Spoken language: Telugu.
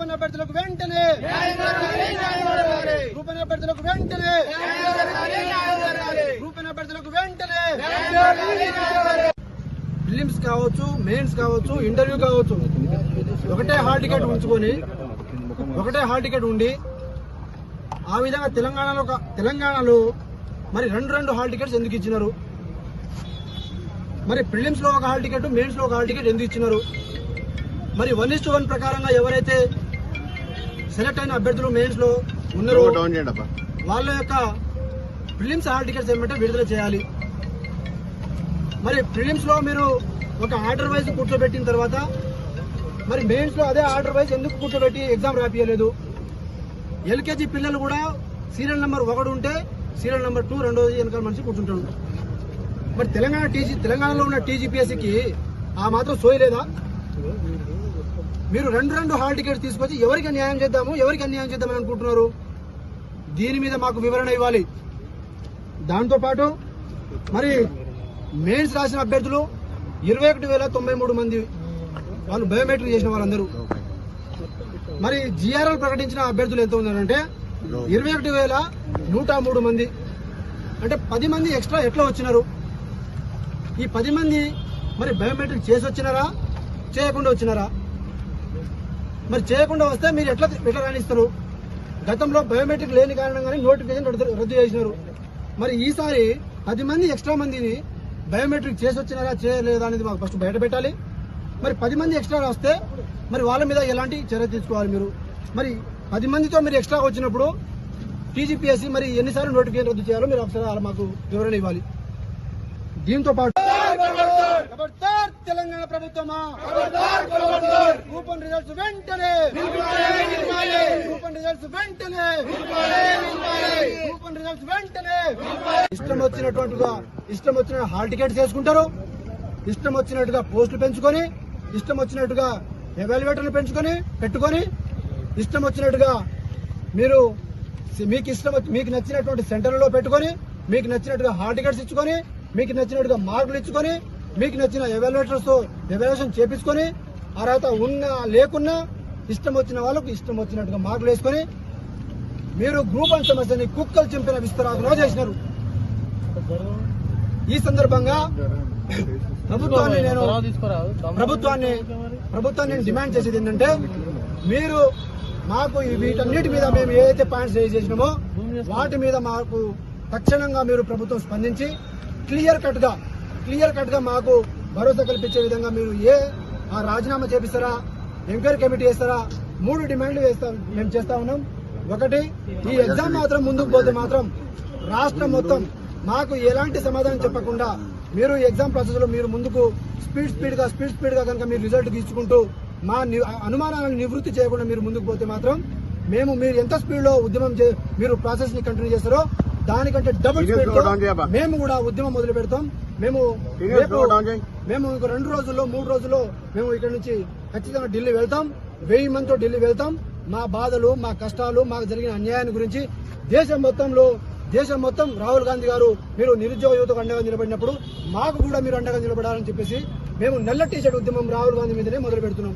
గ్రూప్ అభ్యర్థులకు వెంటనే. గ్రూప్ అభ్యర్థులకు వెంటనే. గ్రూప్ అభ్యర్థులకు వెంటనే. ఫిలిమ్స్ కావచ్చు మెయిన్స్ కావచ్చు ఇంటర్వ్యూ కావచ్చు ఒకటే హాల్ టికెట్ ఉంచుకొని ఒకటే హాల్ టికెట్ ఉండి ఆ విధంగా తెలంగాణలో ఒక- తెలంగాణలో మరి రెండు రెండు హాల్ టికెట్స్ ఎందుకు ఇచ్చినారు? మరి ప్రిలిమ్స్లో ఒక హాల్ టికెట్ మెయిన్స్లో ఒక హాల్ టికెట్ ఎందుకు ఇచ్చినారు? మరి వన్ ఇస్ వన్ ప్రకారంగా ఎవరైతే సెలెక్ట్ అయిన అభ్యర్థులు మెయిన్స్లో ఉన్నారో. వాళ్ళ యొక్క ప్రిలిమ్స్ హాల్ టికెట్స్ ఏమంటే విడుదల చేయాలి. మరి ప్రిలిమ్స్లో మీరు ఒక ఆర్డర్ వైజ్ కూర్చోబెట్టిన తర్వాత మరి మెయిన్స్లో అదే ఆర్డర్ వైజ్ ఎందుకు కూర్చోబెట్టి ఎగ్జామ్ రాపియలేదు? ఎల్కేజీ పిల్లలు కూడా సీరియల్ నెంబర్ ఒకటి ఉంటే సీరియల్ నెంబర్ టూ రెండోది వెనకాల మనిషి కూర్చుంటాడు. మరి తెలంగాణ టీజీ తెలంగాణలో ఉన్న టీజీపీఎస్సీకి ఆ మాత్రం సోయలేదా? మీరు రెండు రెండు హాల్ టికెట్స్ తీసుకొచ్చి ఎవరికి అన్యాయం చేద్దాము ఎవరికి అన్యాయం చేద్దామని అనుకుంటున్నారు? దీని మీద మాకు వివరణ ఇవ్వాలి. దాంతోపాటు మరి మెయిన్స్ రాసిన అభ్యర్థులు ఇరవై ఒకటి వేల తొంభై మూడు మంది వాళ్ళు బయోమెట్రిక్ చేసిన వాళ్ళందరూ మరి జిఆర్ఎల్ ప్రకటించిన అభ్యర్థులు ఎంత ఉన్నారంటే ఇరవై ఒకటి వేల నూట మూడు మంది. అంటే పది మంది ఎక్స్ట్రా ఎట్లా వచ్చినారు? ఈ పది మంది మరి బయోమెట్రిక్ చేసి వచ్చినారా చేయకుండా వచ్చినారా? మరి చేయకుండా వస్తే మీరు ఎట్లా ఎట్లా రాణిస్తారు? గతంలో బయోమెట్రిక్ లేని కారణంగానే నోటిఫికేషన్ రద్దు చేసినారు. మరి ఈసారి పది మంది ఎక్స్ట్రా మందిని బయోమెట్రిక్ చేసి వచ్చినారా చేయలేదా అనేది మాకు ఫస్ట్ బయట పెట్టాలి. మరి పది మంది ఎక్స్ట్రా వస్తే మరి వాళ్ళ మీద ఎలాంటి చర్య తీసుకోవాలి మీరు? మరి పది మందితో మీరు ఎక్స్ట్రా వచ్చినప్పుడు టీజీపీఎస్సీ మరి ఎన్నిసార్లు నోటిఫికేషన్ రద్దు చేయాలో మీరు ఒకసారి మాకు వివరణ ఇవ్వాలి. దీంతో పాటు తెలంగాణ ప్రభుత్వమా? రిజల్ట్స్ వెంటనే. రిజల్ట్స్ వెంటనే. రిజల్ట్స్ వెంటనే. ఇష్టం వచ్చినటువంటిగా ఇష్టం వచ్చిన హాల్ టికెట్స్ చేసుకుంటారు ఇష్టం వచ్చినట్టుగా పోస్టులు పెంచుకొని ఇష్టం వచ్చినట్టుగా ఎవాల్యుయేటర్లు పెంచుకొని పెట్టుకొని ఇష్టం వచ్చినట్టుగా మీరు మీకు ఇష్టం వచ్చి- మీకు నచ్చినటువంటి సెంటర్లలో పెట్టుకొని మీకు నచ్చినట్టుగా హాల్ టికెట్స్ ఇచ్చుకొని మీకు నచ్చినట్టుగా మార్కులు ఇచ్చుకొని మీకు నచ్చిన ఎవాల్యుయేటర్స్తో ఎవాల్యుయేషన్ చేపించుకొని తర్వాత ఉన్నా లేకున్నా ఇష్టం వచ్చిన వాళ్ళకు ఇష్టం వచ్చినట్టుగా మార్కులు వేసుకొని మీరు గ్రూప్ వన్ సమస్యని కుక్కలు చింపిన విస్తరాకులో చేసినారు ఈ సందర్భంగా ప్రభుత్వాన్ని నేను ప్రభుత్వాన్ని ప్రభుత్వాన్ని నేను డిమాండ్ చేసేది ఏంటంటే మీరు మాకు వీటన్నిటి మీద మేము ఏదైతే పాయింట్స్ రేజ్ చేసినామో వాటి మీద మాకు తక్షణంగా మీరు ప్రభుత్వం స్పందించి క్లియర్ కట్గా క్లియర్ కట్గా మాకు భరోసా కల్పించే విధంగా మీరు ఏ ఆ రాజీనామా చేపిస్తారా? ఎంక్వైరీ కమిటీ వేస్తారా మూడు డిమాండ్లు వేస్తాం మేము చేస్తా ఉన్నాం. ఒకటి ఈ ఎగ్జామ్ మాత్రం ముందుకు పోతే మాత్రం రాష్ట్రం మొత్తం మాకు ఎలాంటి సమాధానం చెప్పకుండా మీరు ఎగ్జామ్ ప్రాసెస్లో మీరు ముందుకు స్పీడ్ స్పీడ్గా స్పీడ్ స్పీడ్గా కనుక మీరు రిజల్ట్ తీసుకుంటూ మా ని- అనుమానాలను నివృత్తి చేయకుండా మీరు ముందుకు పోతే మాత్రం మేము మీరు ఎంత స్పీడ్లో ఉద్యమం చే- మీరు ప్రాసెస్ని కంటిన్యూ చేస్తారో దానికంటే డబుల్ స్పీడ్. మేము కూడా ఉద్యమం మొదలు పెడతాం మేము. మేము ఇంకో రెండు రోజుల్లో మూడు రోజుల్లో మేము ఇక్కడ నుంచి ఖచ్చితంగా ఢిల్లీ వెళ్తాం వెయ్యి మందితో ఢిల్లీ వెళ్తాం మా బాధలు మా కష్టాలు మాకు జరిగిన అన్యాయాన్ని గురించి దేశం మొత్తంలో దేశం మొత్తం రాహుల్ గాంధీ గారు మీరు నిరుద్యోగ యువతకు అండగా నిలబడినప్పుడు మాకు కూడా మీరు అండగా నిలబడాలని చెప్పేసి మేము నల్ల టీ షర్ట్ ఉద్యమం రాహుల్ గాంధీ మీదనే మొదలు పెడుతున్నాం